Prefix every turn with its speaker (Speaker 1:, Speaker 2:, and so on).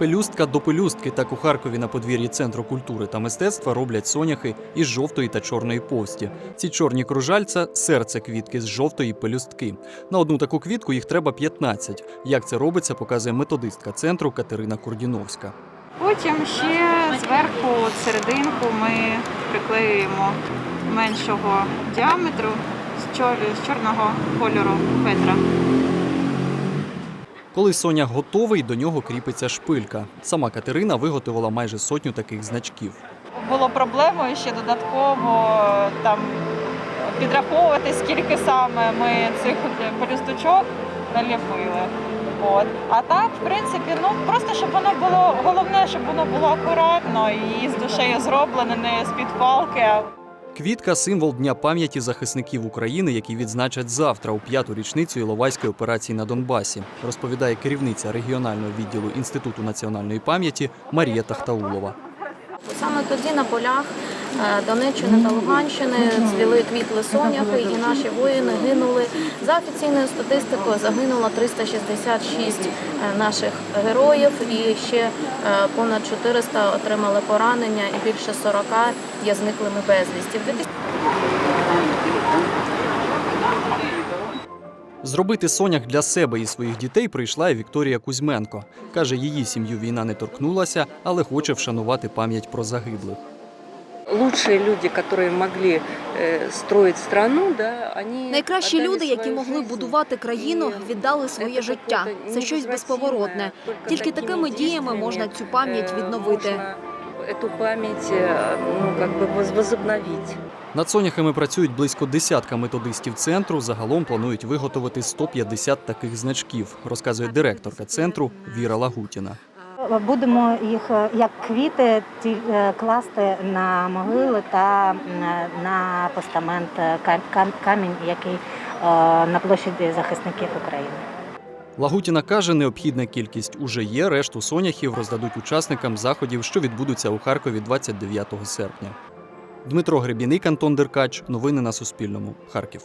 Speaker 1: Пелюстка до пелюстки так у Харкові на подвір'ї Центру культури та мистецтва роблять соняхи із жовтої та чорної повсті. Ці чорні кружальця серце квітки з жовтої пелюстки. На одну таку квітку їх треба 15. Як це робиться, показує методистка центру Катерина Курдіновська.
Speaker 2: Потім ще зверху серединку ми приклеюємо меншого діаметру з чорного кольору фетра.
Speaker 1: Коли соняк готовий, до нього кріпиться шпилька. Сама Катерина виготовила майже сотню таких значків.
Speaker 2: Було проблемою ще додатково там підраховувати, скільки саме ми цих пелюсточок наліпили. От. А так, в принципі, ну просто щоб воно було головне, щоб воно було акуратно і з душею зроблене, не з-під палки.
Speaker 1: Квітка символ Дня пам'яті захисників України, який відзначать завтра у п'яту річницю Іловайської операції на Донбасі, розповідає керівниця регіонального відділу Інституту національної пам'яті Марія Тахтаулова.
Speaker 3: Саме тоді на полях Донеччини та Луганщини цвіли квітли соняхи, і наші воїни гинули. За офіційною статистикою загинуло 366 е, наших героїв, і ще е, понад 400 отримали поранення, і більше 40 є зниклими безвісті.
Speaker 1: Зробити сонях для себе і своїх дітей прийшла і Вікторія Кузьменко. Каже, її сім'ю війна не торкнулася, але хоче вшанувати пам'ять про загиблих.
Speaker 4: лучшие люди, которые могли э, строить страну, да, они
Speaker 5: Найкращі
Speaker 4: отдали
Speaker 5: люди, які
Speaker 4: свою
Speaker 5: могли
Speaker 4: жизнь.
Speaker 5: будувати країну,
Speaker 4: І
Speaker 5: віддали своє
Speaker 4: це
Speaker 5: життя.
Speaker 4: какое-то
Speaker 5: Це щось безповоротне.
Speaker 4: невозвратимое. Только
Speaker 5: Тільки
Speaker 4: такими
Speaker 5: такими діями
Speaker 4: действиями,
Speaker 5: можна цю пам'ять
Speaker 4: э,
Speaker 5: відновити.
Speaker 4: можна Эту память э, ну, как бы воз- возобновить.
Speaker 1: Над соняхами працюють близько десятка методистів центру. Загалом планують виготовити 150 таких значків, розказує директорка центру Віра Лагутіна.
Speaker 6: Будемо їх е, як квіти ті- е, класти на могили та на постамент е, кам- кам- камінь, який на площаді захисників України.
Speaker 1: Лагутіна каже, необхідна кількість уже є. Решту соняхів роздадуть учасникам заходів, що відбудуться у Харкові 29 серпня. Дмитро Гребіник, Антон Деркач. Новини на Суспільному. Харків.